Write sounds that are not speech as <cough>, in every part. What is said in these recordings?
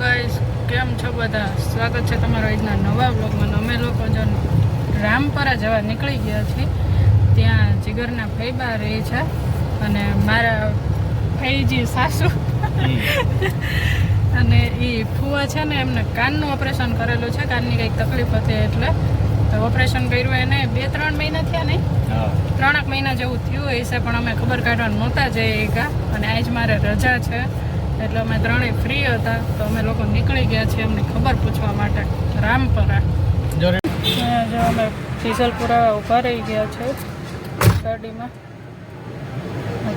Guys કેમ છો બધા? સ્વાગત છે તમારો આજના નવા બ્લોગમાં અમે લોકો જો રામપરા જવા નીકળી ગયા છીએ. ત્યાં જીગરના ફૈબા રહે છે અને મારા ફૈજી સાસુ. અને એ ફુવા છે ને એમને કાનનું ઓપરેશન કરેલું છે. કાનની કંઈક તકલીફ હતી એટલે. તો ઓપરેશન કર્યું એને બે ત્રણ મહિના થયા નહીં. ત્રણેક મહિના જેવું થયું હશે પણ અમે ખબર કાઢવા નહોતા જઈએ ગયા અને આજ મારે રજા છે. એટલે અમે ત્રણેય ફ્રી હતા. તો અમે લોકો નીકળી ગયા છીએ અમને ખબર પૂછવા માટે રામપરા. જો અમે ડીઝલ ઊભા રહી ગયા છે. ગાડીમાં.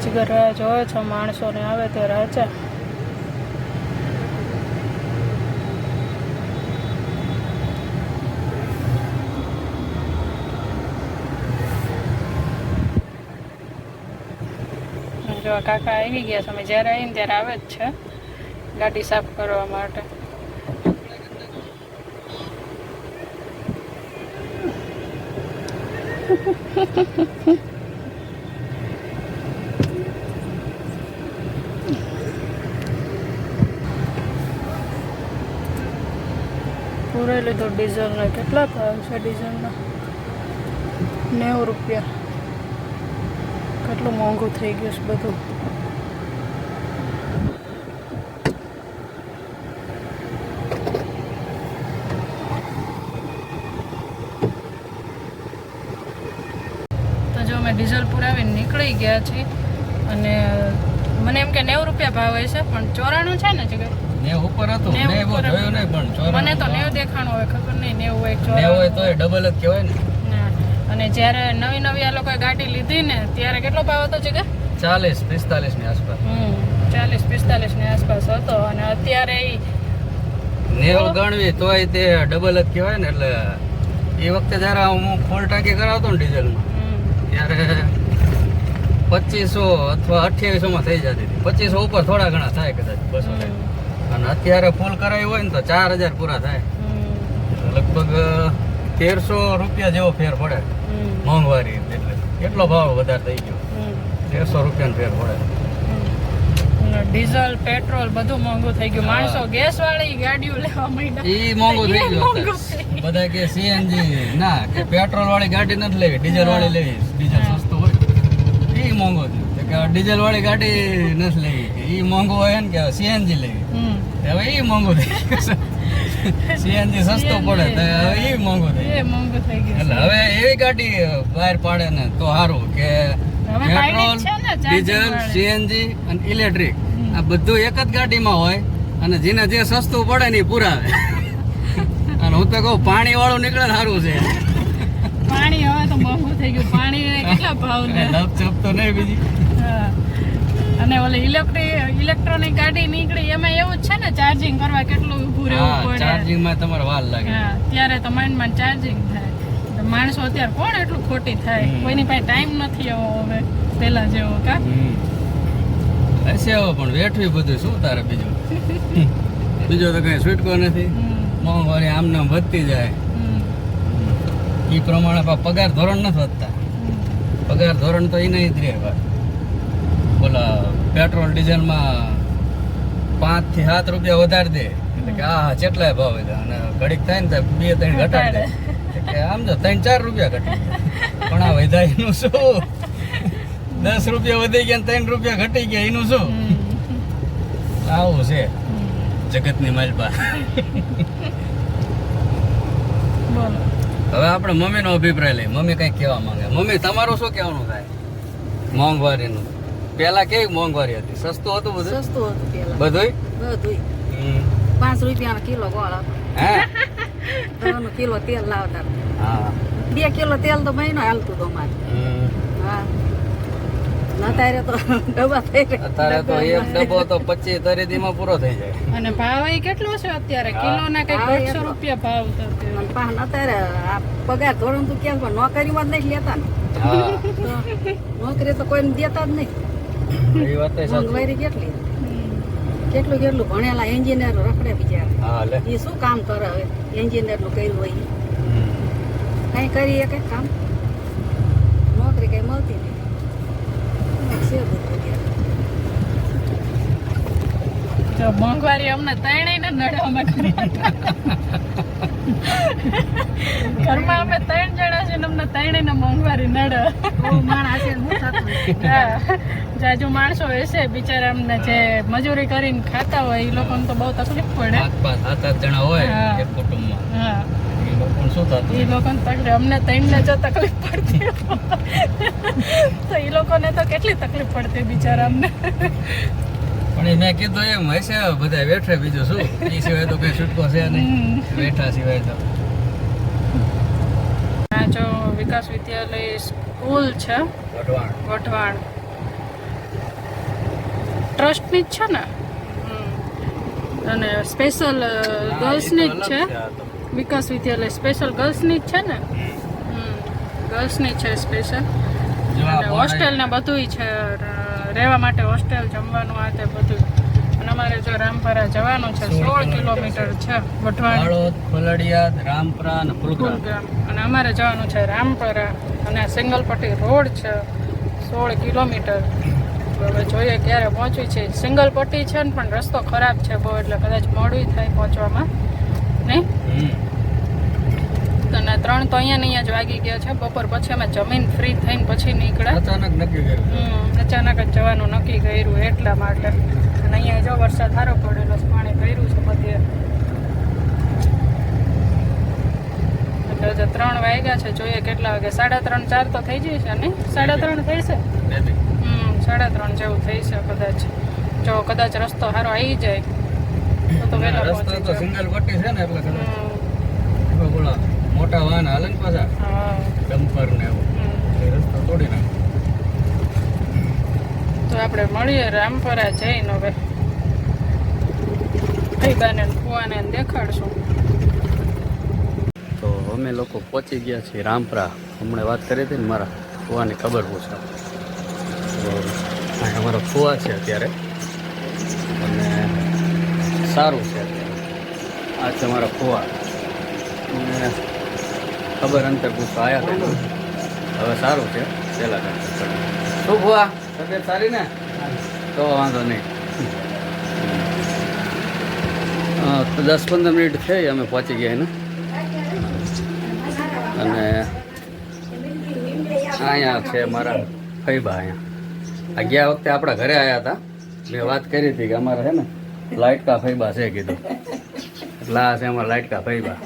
જીગર રાહ જોવે છે માણસોને આવે તે રાજા જો કાકા આવી ગયા છે અમે જ્યારે આવીને ત્યારે આવે જ છે. ગાડી સાફ કરવા માટે. પૂરે લીધો ડીઝલના કેટલા ભાવ છે ડીઝલના નેવું રૂપિયા. કેટલું મોંઘું થઈ ગયું છે બધું? ડીઝલ પુરાવીને નીકળી ગયા છીએ અને મને એમ કે નેવું રૂપિયા ભાવ હોય છે પણ ચોરાણું છે ને જગ્યાએ ને ઉપર હતું. નેવું જોયું નહીં પણ ચોરાણું મને તો તો નેવું દેખાણું હોય ખબર નહીં નેવું હોય ને હોય ચોરાણું તોય ડબલ જ કહેવાય ને. અને જ્યારે નવી નવી આ લોકોએ ગાડી લીધી ને ત્યારે કેટલો ભાવ હતો જગ્યા ચાલીસ પિસ્તાલીસની આસપાસ ચાલીસ પિસ્તાલીસની આસપાસ હતો. અને અત્યારે નેવું ગણવી તોય તે ડબલ જ કહેવાય ને એટલે એ વખતે જયારે હું ફૂલ ટાંકી કરાવતો ને ડીઝલમાં ત્યારે <laughs> પચીસો અથવા અઠ્યાવીસો માં થઈ જતી હતી. પચીસો ઉપર થોડા ઘણા થાય કદાચ બસો અને અત્યારે ફૂલ કરાવી હોય ને તો ચાર હજાર પૂરા થાય. લગભગ તેરસો રૂપિયા જેવો ફેર પડે. મોંઘવારી એટલે કેટલો ભાવ વધારે થઈ ગયો. તેરસો રૂપિયાનો ફેર પડે. ડીઝલ પેટ્રોલ બધું મોંઘું થઈ ગયું. માણસો ગેસ વાળી ગાડીઓ લેવા માંડ્યા. ઈ મોંઘું થઈ ગયું બધા કે સીએનજી ના કે પેટ્રોલ વાળી ગાડી નથી લેવી ડીઝલ વાળી લેવી ડીઝલ હા. સસ્તું હોય ઈ મોંઘું થયું કે ડીઝલ વાળી ગાડી નથી લેવી કે ઈ મોંઘું હોય ને કે સીએનજી લેવી. હવે એ મોંઘું થઈ ગયું સીએનજી સસ્તો પડે તો હવે મોંઘું થઈ એ મોંઘું થઈ ગયું એટલે હવે એવી ગાડી બહાર પાડે ને તો સારું કે પેટ્રોલ ડીઝલ સીએનજી અને ઇલેક્ટ્રિક. આ બધું એક જ ગાડીમાં હોય અને જેને જે સસ્તું પડે ને એ પુરાવે. <laughs> અને હું તો કહું પાણી વાળું નીકળે સારું છે. પાણી હવે તો મોંઘું થઈ ગયું પાણી કેટલા ભાવ ને લપ ચપ તો નહીં બીજી. અને ઓલી ઇલેક્ટ્રિક ઇલેક્ટ્રોનિક ગાડી નીકળી એમાં એવું જ છે ને ચાર્જિંગ કરવા કેટલું ઊભું રહેવું પડે. ચાર્જિંગમાં તમારે વાર લાગે. ત્યારે તો માઇન્ડમાં ચાર્જિંગ થાય. માણસો અત્યારે કોણ એટલું ખોટી થાય? કોઈની પાસે ટાઈમ નથી એવો હવે પેલા જેવો કા. હશે હવે પણ વેઠવી બધું શું તારે બીજું? <laughs> બીજો તો કઈ છૂટકો નથી. મોંઘવારી આમ નામ વધતી જાય. એ પ્રમાણે પગાર ધોરણ નથી વધતા. પગાર ધોરણ તો એ નહીં જ રહે ભાઈ બોલા પેટ્રોલ ડીઝલમાં પાંચથી સાત રૂપિયા વધારી દે. એટલે કે આ કેટલાય ભાવ અને ઘડીક થાય ને તો બે ત્રણ ઘટાડી. દે. એટલે કે આમ તો ત્રણ ચાર રૂપિયા ઘટી પણ આ વધ્યા એનું શું? દસ રૂપિયા વધી ગયા ને ત્રણ રૂપિયા ઘટી ગયા એનું શું? આવું છે. જગતની માલપા બોલો. હવે આપણે મમ્મીનો અભિપ્રાય લઈએ. મમ્મી કંઈક કહેવા માંગે? મમ્મી તમારું શું કહેવાનું થાય? મોંઘવારીનું. પહેલા કેવી મોંઘવારી હતી? સસ્તું હતું બધું? સસ્તું હતું પેલા બધુંય? બધું પાંચ રૂપિયાનો કિલો ગોળ હતો. હે? કિલો તેલ લાવતા હા. બે કિલો તેલ તો મહિનો હાલતું હતું અમારે. હા. નતારે તો ડબ્બા થઈ. અત્યારે તો એક ડબ્બો તો પચીસ તરીદીમાં પૂરો થઈ જાય. અને ભાવ એ કેટલો છે અત્યારે. કિલો ના કંઈક હા, દોઢસો એટલો. રૂપિયા ભાવ થતો પાછા આ પગાર ધોરણ તો કેમ પણ નોકરીમાં જ નહીં લેતા ને. નોકરી તો કોઈને દેતા જ નહીં. એ વાત સાચી. મોંઘવારી કેટલી? કેટલું કેટલું? ભણેલા એન્જિનિયર રખડે બિચારા. એ શું કામ કરે હવે? એન્જિનિયરનું કર્યું હોય. કઈ કરીએ કઈ કામ? નોકરી કઈ મળતી નહીં. અત્યારે. મોંઘવારી અમને ત્રણેયને નડે અમે કર્યા ઘરમાં અમે ત્રણ જણા છે ને અમને ત્રણેયને મોંઘવારી નડે. જાજુ માણસો હશે બિચારા અમને જે મજૂરી કરીને ખાતા હોય એ લોકોને તો બહુ તકલીફ પડે. સાત આઠ જણા હોય. એક કુટુંબમાં. હા. એ લોકોને શું થતું એ લોકોને તકલીફ અમને ત્રણને જો તકલીફ પડતી <laughs> તો એ લોકોને તો કેટલી તકલીફ પડતી બિચારા અમને પણ એને કીધું એમ હશે બધા બેઠે બીજું શું? એ સિવાય તો કઈ છૂટકો છે નહીં. બેઠા સિવાય તો. જો વિકાસ વિદ્યાલય સ્કૂલ છે. વઢવાણ. વઢવાણ. ટ્રસ્ટની જ છે ને. અને સ્પેશિયલ ગર્લ્સની જ છે. વિકાસ વિદ્યાલય સ્પેશિયલ ગર્લ્સની જ છે ને. ગર્લ્સની જ છે સ્પેશિયલ. હોસ્ટેલ ને બધુંય છે રહેવા માટે હોસ્ટેલ જમવાનું આ તે બધું અને અમારે જો રામપરા જવાનું છે સોળ કિલોમીટર. છે વઢવાણ. રામપરા અને ફુલગ્રામ અને અમારે જવાનું છે રામપરા અને સિંગલપટ્ટી રોડ છે સોળ કિલોમીટર. હવે જોઈએ ક્યારે પહોંચવી છે. સિંગલ પટ્ટી છે ને પણ રસ્તો ખરાબ છે બહુ એટલે કદાચ મોડું થાય પહોંચવામાં. નહીં. અને ત્રણ તો અહીંયા ને અહીંયા જ વાગી ગયા છે. બપોર પછી અમે જમીન ફ્રી થઈને પછી નીકળ્યા. અચાનક નક્કી કર્યું હમ, અચાનક જ જવાનું નક્કી કર્યું એટલા માટે. અને અહીંયા જો વરસાદ સારો પડેલો પાણી ભર્યું છે બધે. એટલે હજુ ત્રણ વાગ્યા છે જોઈએ કેટલા વાગે. સાડા ત્રણ ચાર તો થઈ જશે ને? સાડા ત્રણ થઈ છે? હમ સાડા ત્રણ જેવું થઈ છે કદાચ. જો કદાચ રસ્તો સારો આવી જાય તો તો વહેલા રસ્તો પહોંચી તો મોટા વાહન હાલે ને પાછા. હા. ડમ્પર ને એવું. રસ્તો તોડી નાખે. તો આપણે મળીએ રામપરા જઈને હવે. ભાઈબાને ને ફુવાને ને દેખાડશું. તો અમે લોકો પહોંચી ગયા છીએ રામપરા. હમણાં વાત કરી હતી ને મારા ફુવાની ખબર પૂછા તો અમારો ફુવા છે અત્યારે. અને સારું છે. અત્યારે આ છે મારા ફુવા અને ખબર અંતર પૂછવા આવ્યા હતા હવે સારું છે, પહેલાં કરતા શું ફુવા તબિયત સારી ને? તો વાંધો નહીં. દસ પંદર મિનિટ થઈ, અમે પહોંચી ગયા ને. અને અહીંયા છે મારા ફઈબા અહીંયા. આ ગયા વખતે આપણા ઘરે આવ્યા હતા. મેં વાત કરી હતી કે અમારે છે ને લાઇટકા ફઈબા છે કીધું. એટલે આ છે અમારા લાઇટકા ફઈબા.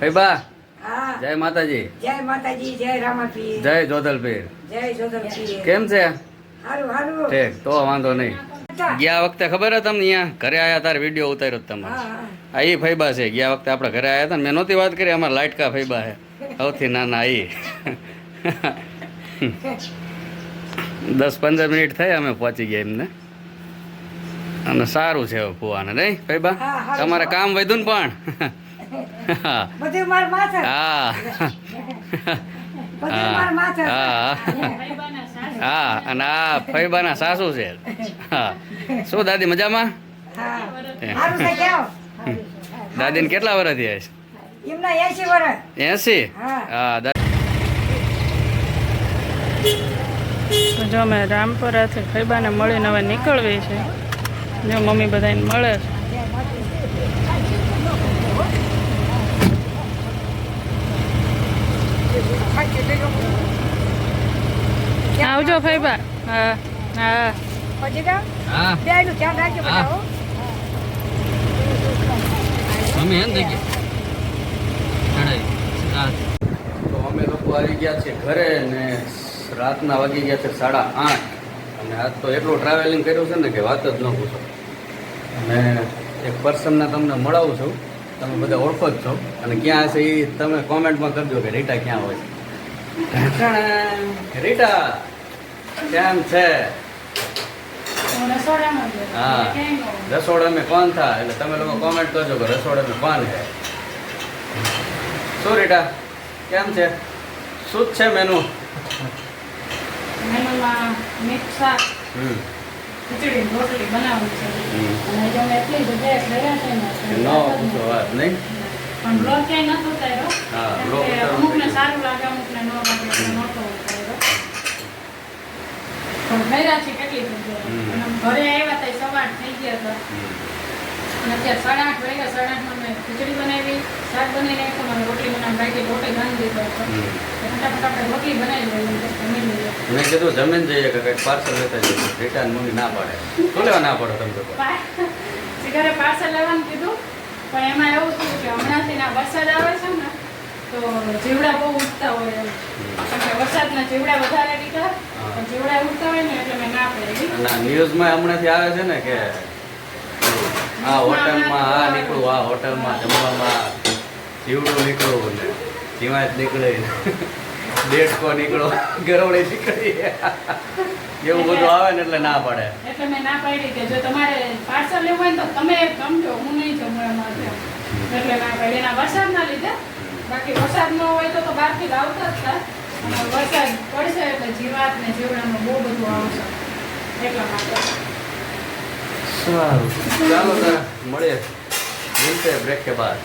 ફઈબા! હા જય માતાજી. જય માતાજી જય રામાપીર. જય જોધલપીર. જય જોધલપીર. કેમ છે? હારું હારું. ઠીક તો વાંધો નહીં. ગયા વખતે ખબર હતી તમને અહીંયા? ઘરે આવ્યા તારે વીડિયો ઉતાર્યો તમે તમારે. આ એ ફૈબા છે. ગયા વખતે આપણે ઘરે આવ્યા હતા મેં નહોતી વાત કરી અમારા લાઇટકા ફૈબા છે. સૌથી નાના એ <laughs> દસ પંદર મિનિટ થઈ અમે પહોંચી ગયા એમને. અને સારું છે ફુવાને નહીં? ફૈબા. તમારે કામ વધ્યું ને પણ. <laughs> બધું માર હા. બધું માર માથે. હા. હા અને આ ફૈબાના સાસુ છે. હા. શું દાદી મજામાં? હા. હારું દાદીને કેટલા વર્ષ થયા છે? એમના એસી વર્ષ એસી? હા. હા દા- તો જો અમે રામપરાથી ફૈબાને મળીને હવે નીકળવી છે. જો મમ્મી બધાને મળે છે. આવજો ફૈબા હા હા. મમ્મી એમ થઈ ગયા તો અમે લોકો આવી ગયા છીએ ઘરે ને રાતના વાગી ગયા છે સાડા આઠ. અને આજ તો એટલું ટ્રાવેલિંગ કર્યું છે ને કે વાત જ ન પૂછો. અને એક પર્સનને તમને મળાવું છું. તમે બધા ઓળખો જ છો. અને ક્યાં હશે એ તમે કોમેન્ટમાં કરજો કે રીટા ક્યાં હોય. રીટા કેમ છે? હા. રસોડા મેં કોણ થા? એટલે તમે લોકો કોમેન્ટ કરજો કે રસોડા મેં કોણ છે. શું રીટા? કેમ છે? શું છે મેનુ મેનુમાં મિક્સ હમ. ખીચડી રોટલી બનાવવી છે. અને એટલી જગ્યાએ ગયા છે ને ન પૂછો વાત નહીં? પણ બ્લોક ક્યાંય નતો ઉતાર્યો હા, કેમ બ્લોગ કે ઉતારવો અમુકને સારું લાગે અમુકને ન લાગે નહોતો ઉતાર્યો પણ ગયા છે કેટલી જગ્યાએ. ઘરે આવ્યા ત્યાં સવાર થઈ ગયા હતા. અને અત્યારે સાડા આઠ વાગ્યા સાડા આઠમાં મેં ખીચડી બનાવી શાક બનાવી નાખ્યું અને તો મેં કીધું જમીન જઈએ કે કંઈક પાર્સલ લેતા જઈએ. રિટર્ન મમ્મી ના પાડે. શું લેવા ના પાડો તમે લોકો પાર્સલ લેવાનું કીધું પણ એમાં એવું થયું કે હમણાંથી ના વરસાદ આવે છે ને તો જીવડા બહુ ઉઠતા હોય એમ. કે વરસાદના જીવડા વધારે નીકળે પણ જીવડા ઉગતા હોય ને એટલે મેં ના પાડી. ના ન્યૂઝમાં હમણાંથી આવે છે ને કે આ હોટલમાં આ નીકળું આ હોટલમાં જમવામાં જીવડું નીકળવું ને જીવાત નીકળે. દેડકો નીકળો. ગરોળી નીકળી એવું બધું આવે ને એટલે ના પડે. એટલે મેં ના પાડી કે જો તમારે પાર્સલ લેવું હોય ને તો તમે ગમજો હું નહીં જમું એમ. એટલે ના પાડી. એના વરસાદના લીધે. બાકી વરસાદ ન હોય તો તો બહારથી લાવતા જ હતા વરસાદ પડશે એટલે જીવાત ને જીવડામાં બહુ બધું આવશે. એટલા માટે. સારું. ચાલો મળીએ. મિલતે બ્રેક કે બાદ?